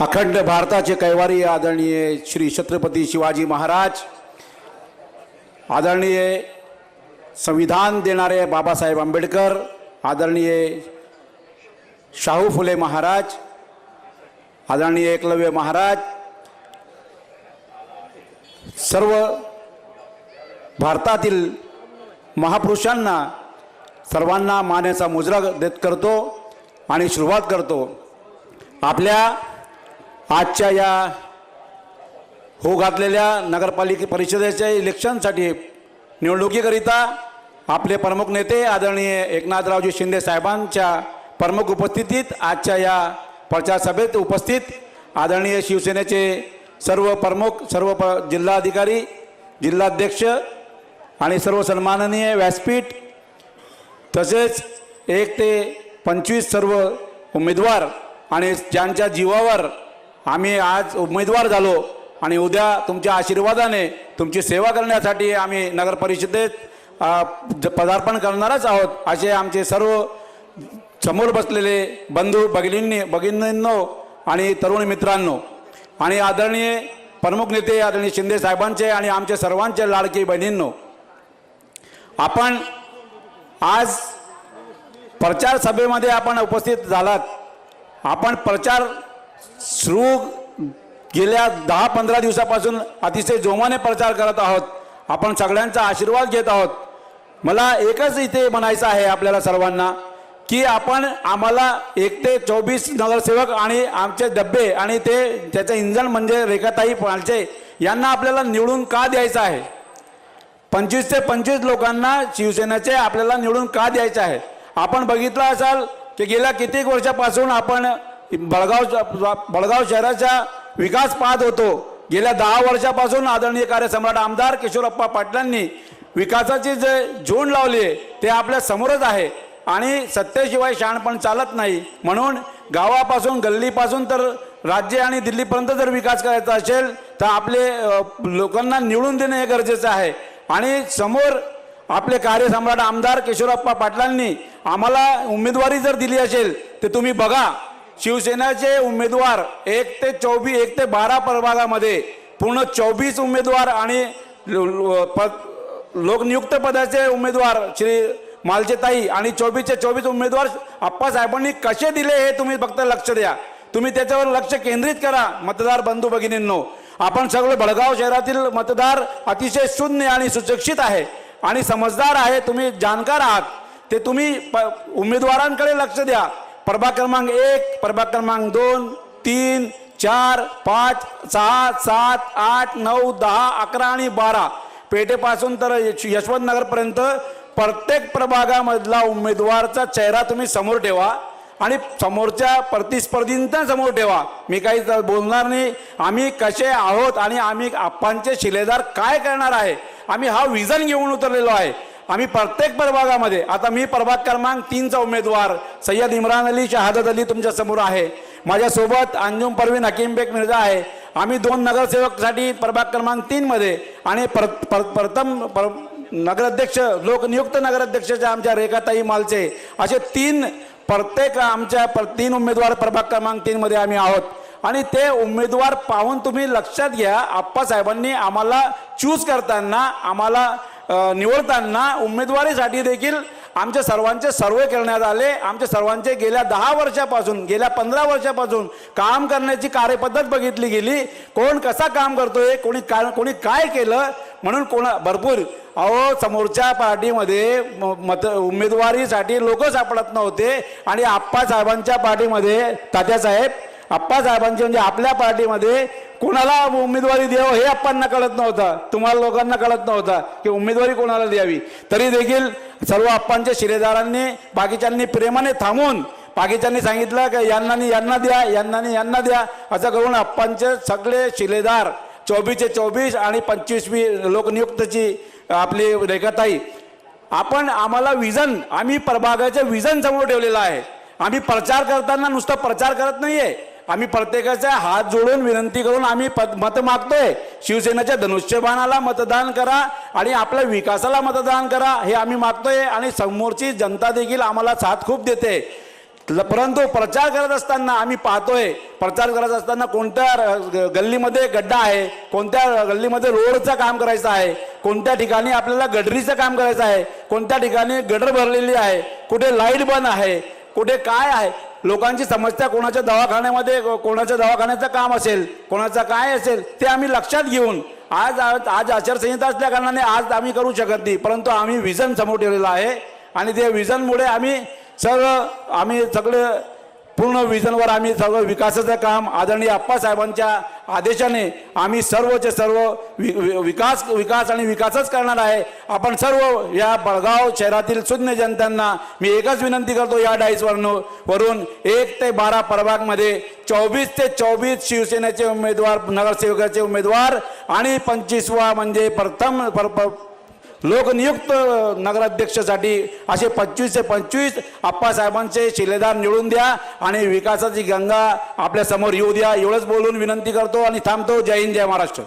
अखंड भारताचे कैवारी आदरणीय श्री छत्रपती शिवाजी महाराज आदरणीय संविधान देणारे बाबासाहेब आंबेडकर आदरणीय शाहू फुले महाराज आदरणीय एकलव्य महाराज सर्व भारतातील महापुरुषांना सर्वांना मानेचा मुजरा देत करतो आणि सुरुवात करतो. आपल्या आजच्या या हो घातलेल्या नगरपालिका परिषदेच्या इलेक्शनसाठी निवडणुकीकरिता आपले प्रमुख नेते आदरणीय एकनाथरावजी शिंदे साहेबांच्या प्रमुख उपस्थितीत आजच्या या प्रचार सभेत उपस्थित आदरणीय शिवसेनेचे सर्व प्रमुख सर्व प जिल्हाधिकारी जिल्हाध्यक्ष आणि सर्व सन्माननीय व्यासपीठ तसेच एक ते पंचवीस सर्व उमेदवार आणि ज्यांच्या जीवावर आम्ही आज उमेदवार झालो आणि उद्या तुमच्या आशीर्वादाने तुमची सेवा करण्यासाठी आम्ही नगर परिषदेत पदार्पण करणारच आहोत असे आमचे सर्व समोर बसलेले बंधू भगिनींनी भगिनींनो आणि तरुण मित्रांनो आणि आदरणीय प्रमुख नेते आदरणीय शिंदे साहेबांचे आणि आमचे सर्वांचे लाडकी बहिणींनो आपण आज प्रचार सभेमध्ये आपण उपस्थित झालात. आपण प्रचार सुरू गेल्या दहा पंधरा दिवसापासून अतिशय जोमाने प्रचार करत आहोत. आपण सगळ्यांचा आशीर्वाद घेत आहोत. मला एकच इथे म्हणायचं आहे आपल्याला सर्वांना की आपण आम्हाला एक ते चोवीस नगरसेवक आणि आमचे डब्बे आणि ते त्याचं इंजन म्हणजे रेखाताई पालचे यांना आपल्याला निवडून का द्यायचं आहे? पंचवीस ते पंचवीस लोकांना शिवसेनेचे आपल्याला निवडून का द्यायचं आहे? आपण बघितलं असाल की गेल्या कित्येक वर्षापासून आपण बळगाव बळगाव शहराचा विकास पाहत होतो. गेल्या दहा वर्षापासून आदरणीय कार्यसम्राट आमदार किशोरप्पा पाटलांनी विकासाची जे झोंड लावली आहे ते आपल्या समोरच आहे. आणि सत्तेशिवाय शहाणपण चालत नाही. म्हणून गावापासून गल्लीपासून तर राज्य आणि दिल्लीपर्यंत जर विकास करायचा असेल तर आपले लोकांना निवडून देणे हे गरजेचं आहे. आणि समोर आपले कार्यसम्राट आमदार किशोरप्पा पाटलांनी आम्हाला उमेदवारी जर दिली असेल तर तुम्ही बघा. शिवसेनाचे उमेदवार एक ते चोवीस एक ते बारा प्रभागामध्ये पूर्ण चोवीस उमेदवार आणि लो- लोकनियुक्त पदाचे उमेदवार श्री मालचेताई आणि चोवीसचे चोवीस उमेदवार आप्पासाहेबांनी कसे दिले हे तुम्ही फक्त लक्ष द्या. तुम्ही त्याच्यावर लक्ष केंद्रित करा मतदार बंधू भगिनींनो. आपण सगळे बळगाव शहरातील मतदार अतिशय शून्य आणि सुशिक्षित आहे आणि समजदार आहे तुम्ही जाणकार आहात. ते तुम्ही प- उमेदवारांकडे लक्ष द्या. प्रभाग क्रमांक एक प्रभाग क्रमांक दोन तीन चार पाच सहा सात आठ नऊ दहा अकरा आणि बारा. पेठेपासून तर यश- यशवंत नगरपर्यंत प्रत्येक प्रभागामधला उमेदवारचा चेहरा तुम्ही समोर ठेवा आणि समोरच्या प्रतिस्पर्धींना समोर ठेवा. मी काही बोलणार नाही. आम्ही कसे आहोत आणि आम्ही आप्पांचे शिलेदार काय करणार आहे? आम्ही हा विजन घेऊन उतरलेलो आहे. आम्ही प्रत्येक प्रभागामध्ये आता मी प्रभाग क्रमांक तीनचा उमेदवार सय्यद इम्रान अली शहादत अली तुमच्यासमोर आहे. माझ्यासोबत अंजुम परवीन हकीम बेग मिर्झा आहे. आम्ही दोन नगरसेवकसाठी प्रभाग क्रमांक तीनमध्ये आणि पर, पर, प्रथम पर, नगराध्यक्ष लोकनियुक्त नगराध्यक्षाच्या आमच्या रेखाताई मालचे असे तीन प्रत्येक आमच्या प्र तीन उमेदवार प्रभाग क्रमांक तीनमध्ये आम्ही आहोत. आणि ते उमेदवार पाहून तुम्ही लक्षात घ्या आप्पासाहेबांनी आम्हाला चूज करताना आम्हाला निवडताना उमेदवारीसाठी देखील आमच्या सर्वांचे सर्वे करण्यात आले. आमच्या सर्वांचे गेल्या दहा वर्षापासून गेल्या पंधरा वर्षापासून काम करण्याची कार्यपद्धत बघितली गेली. कोण कसा काम करतोय कोणी का कोणी काय केलं म्हणून कोणा भरपूर. अहो समोरच्या पार्टीमध्ये म- मत उमेदवारीसाठी लोक सापडत नव्हते आणि आप्पासाहेबांच्या पार्टीमध्ये तात्यासाहेब आप्पासाहेबांची म्हणजे आपल्या पार्टीमध्ये कोणाला उमेदवारी द्यावं हे आप्पांना कळत नव्हतं. तुम्हाला लोकांना कळत नव्हतं की उमेदवारी कोणाला द्यावी. तरी देखील सर्व आप्पांच्या शिलेदारांनी बाकीच्यांनी प्रेमाने थांबून बाकीच्यांनी सांगितलं की यांना यांना द्या यांना यांना द्या. असं करून आप्पांचे सगळे शिलेदार चोवीसचे चोवीस आणि पंचवीसवी लोकनियुक्तची आपली रेखाताई. आपण आम्हाला विजन आम्ही प्रभागाचे विजन समोर ठेवलेलं आहे. आम्ही प्रचार करताना नुसता प्रचार करत नाहीये. आम्ही प्रत्येकाचा हात जोडून विनंती करून आम्ही मत मागतोय. शिवसेनेच्या धनुष्यबाणाला मतदान करा आणि आपल्या विकासाला मतदान करा हे आम्ही मागतोय आणि समोरची जनता देखील आम्हाला साथ खूप देते. परंतु प्रचार करत असताना आम्ही पाहतोय प्रचार करत असताना कोणत्या र- गल्लीमध्ये गड्डा आहे कोणत्या गल्लीमध्ये रोडचं काम करायचं आहे कोणत्या ठिकाणी आपल्याला गडरीचं काम करायचं आहे कोणत्या ठिकाणी गडर भरलेली आहे कुठे लाइट बंद आहे कुठे काय आहे लोकांची समस्या कोणाच्या दवाखान्यामध्ये कोणाच्या दवाखान्याचं काम असेल कोणाचं काय असेल ते आम्ही लक्षात घेऊन आज आज आज आचारसंहिता असल्या कारणाने आज आम्ही करू शकत नाही परंतु आम्ही विजन समोर ठेवलेलं आहे आणि त्या विजनमुळे आम्ही सर्व आम्ही सगळे पूर्ण विजनवर आम्ही सर्व विकासाचं काम आदरणीय आप्पासाहेबांच्या आदेशाने आम्ही सर्वचे सर्व वि विकास विकास आणि विकासच करणार आहे. आपण सर्व या बळगाव शहरातील शून्य जनतांना मी एकच विनंती करतो या डाईसवरनं वरून एक ते बारा प्रभागमध्ये चोवीस ते चोवीस शिवसेनेचे उमेदवार नगरसेवकाचे उमेदवार आणि पंचवीसवा म्हणजे प्रथम पर- पर- लोकनियुक्त नगराध्यक्षासाठी असे पंचवीस ते पंचवीस आप्पासाहेबांचे शिलेदार निवडून द्या आणि विकासाची गंगा आपल्यासमोर येऊ द्या. एवढंच बोलून विनंती करतो आणि थांबतो. जय हिंद जय महाराष्ट्र.